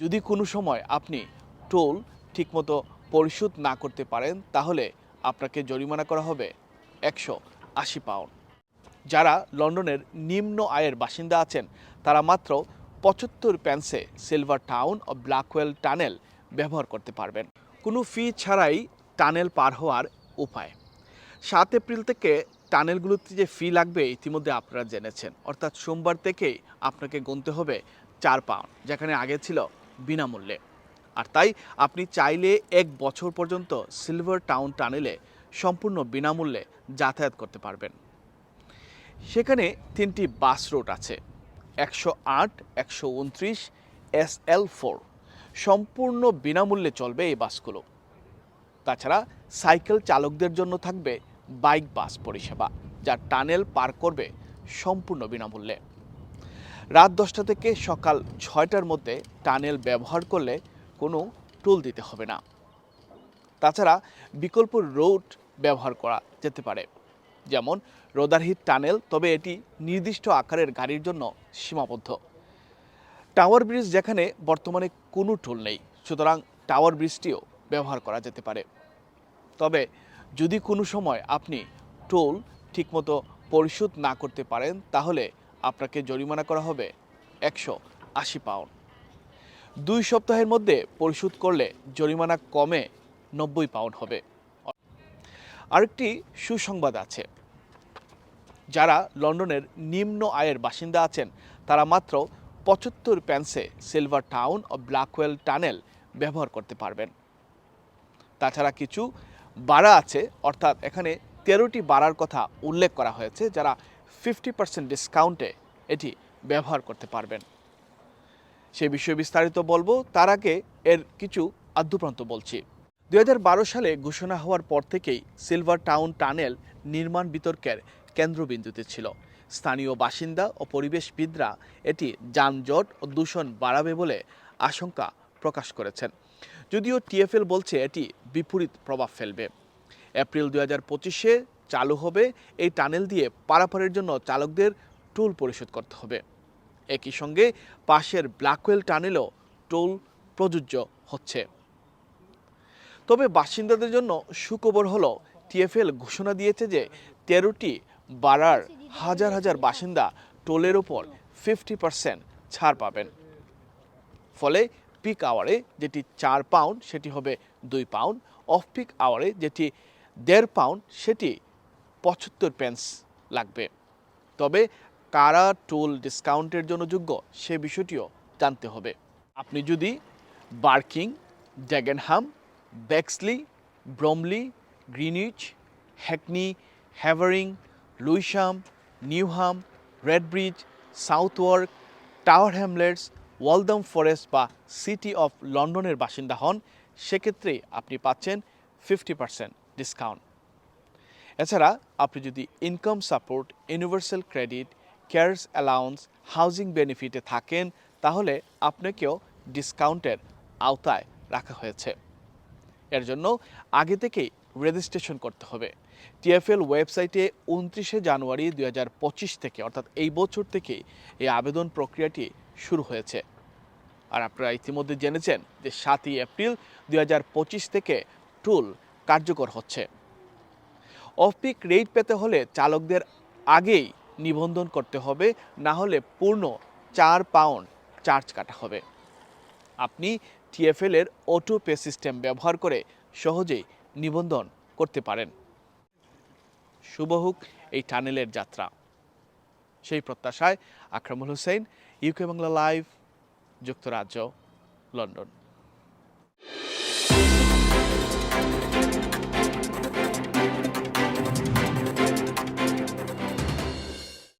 যদি কোনো সময় আপনি টোল ঠিকমতো পরিশোধ না করতে পারেন, তাহলে আপনাকে জরিমানা করা হবে একশো আশি পাউন্ড। যারা লন্ডনের নিম্ন আয়ের বাসিন্দা আছেন, তারা মাত্র পঁচাত্তর প্যান্সে সিলভার টাউন ও ব্ল্যাকওয়েল টানেল ব্যবহার করতে পারবেন। কোনো ফি ছাড়াই টানেল পার হওয়ার উপায়। সাত এপ্রিল থেকে টানেলগুলোতে যে ফি লাগবে, ইতিমধ্যে আপনারা জেনেছেন। অর্থাৎ সোমবার থেকেই আপনাকে গুনতে হবে চার পাউন্ড, যেখানে আগে ছিল বিনামূল্যে। আর তাই আপনি চাইলে এক বছর পর্যন্ত সিলভার টাউন টানেলে সম্পূর্ণ বিনামূল্যে যাতায়াত করতে পারবেন। সেখানে তিনটি বাস রুট আছে, একশো আট, একশো উনত্রিশ, এস এল ফোর। সম্পূর্ণ বিনামূল্যে চলবে এই বাসগুলো। তাছাড়া সাইকেল চালকদের জন্য থাকবে বাইক বাস পরিষেবা, যা টানেল পার করবে সম্পূর্ণ বিনামূল্যে। রাত দশটা থেকে সকাল ছয়টার মধ্যে টানেল ব্যবহার করলে কোনো টোল দিতে হবে না। তাছাড়া বিকল্প রোড ব্যবহার করা যেতে পারে, যেমন রোদারহিট টানেল, তবে এটি নির্দিষ্ট আকারের গাড়ির জন্য সীমাবদ্ধ। টাওয়ার ব্রিজ যেখানে বর্তমানে কোনো টোল নেই, সুতরাং টাওয়ার ব্রিজটিও ব্যবহার করা যেতে পারে। তবে যদি কোনো সময় আপনি টোল ঠিকমতো পরিশোধ না করতে পারেন, তাহলে আপনাকে জরিমানা করা হবে একশো আশি পাউন্ড। দুই সপ্তাহের মধ্যে পরিশোধ করলে জরিমানা কমে নব্বই পাউন্ড হবে। আরেকটি সুসংবাদ আছে। যারা লন্ডনের নিম্ন আয়ের বাসিন্দা আছেন, তারা মাত্র পঁচাত্তর প্যান্সে সিলভার টাউন ও ব্ল্যাকওয়েল টানেল ব্যবহার করতে পারবেন। তাছাড়া কিছু বাড়া আছে, অর্থাৎ এখানে তেরোটি বাড়ার কথা উল্লেখ করা হয়েছে, যারা ফিফটি পার্সেন্ট ডিসকাউন্টে এটি ব্যবহার করতে পারবেন। সে বিষয়ে বিস্তারিত বলব, তার আগে এর কিছু আদ্যপ্রান্ত বলছি। দু হাজার বারো সালে ঘোষণা হওয়ার পর থেকেই সিলভার টাউন টানেল নির্মাণ বিতর্কের কেন্দ্রবিন্দুতে ছিল। স্থানীয় বাসিন্দা ও পরিবেশবিদরা এটি যানজট ও দূষণ বাড়াবে বলে আশঙ্কা প্রকাশ করেছেন। যদিও টিএফএল বলছে এটি বিপরীত প্রভাব ফেলবে। এপ্রিল দুই হাজার পঁচিশে চালু হবে, এই টানেল দিয়ে পারাপারের জন্য চালকদের টোল পরিশোধ করতে হবে। একই সঙ্গে পাশের ব্ল্যাকওয়েল টানেলও টোল প্রযোজ্য হচ্ছে। তবে বাসিন্দাদের জন্য সুখবর হলো, টিএফএল ঘোষণা দিয়েছে যে তেরোটি বাড়ার হাজার হাজার বাসিন্দা টোলের ওপর ফিফটি পার্সেন্ট ছাড় পাবেন। ফলে পিক আওয়ারে যেটি চার পাউন্ড, সেটি হবে দুই পাউন্ড, অফ পিক আওয়ারে যেটি দেড় পাউন্ড, সেটি পঁচাত্তর পেন্স লাগবে। তবে কারা টোল ডিসকাউন্টের জন্য যোগ্য সে বিষয়টিও জানতে হবে। আপনি যদি Barking Dagenham Bexley Bromley Greenwich Hackney Havering Lewisham Newham Redbridge Southwark Tower Hamlets Waltham Forest বা সিটি অফ লন্ডনের বাসিন্দা হন, সেক্ষেত্রে আপনি পাচ্ছেন ফিফটি পার্সেন্ট ডিসকাউন্ট এছাড়া আপনি যদি income support universal credit carers allowance housing বেনিফিটে থাকেন, তাহলে আপনাকেও ডিসকাউন্টের আওতায় রাখা হয়েছে। এর জন্য আগে থেকেই রেজিস্ট্রেশন করতে হবে। টিএফএল ওয়েবসাইটে উনত্রিশে জানুয়ারি দুই হাজার পঁচিশ থেকে, অর্থাৎ এই বছর থেকেই এই আবেদন প্রক্রিয়াটি শুরু হয়েছে। আর আপনারা ইতিমধ্যে জেনেছেন যে সাতই এপ্রিল দুই হাজার পঁচিশ থেকে টুল কার্যকর হচ্ছে। অফ পিক রেট পেতে হলে চালকদের আগেই নিবন্ধন করতে হবে, না হলে পূর্ণ চার পাউন্ড চার্জ কাটা হবে। আপনি টিএফএল এর অটো পে সিস্টেম ব্যবহার করে সহজেই নিবন্ধন করতে পারেন। শুভ হোক এই টানেলের যাত্রা। সেই প্রত্যাশায় আকরামুল হোসেন ইউকে বাংলা লাইভ যুক্তরাজ্য, লন্ডন।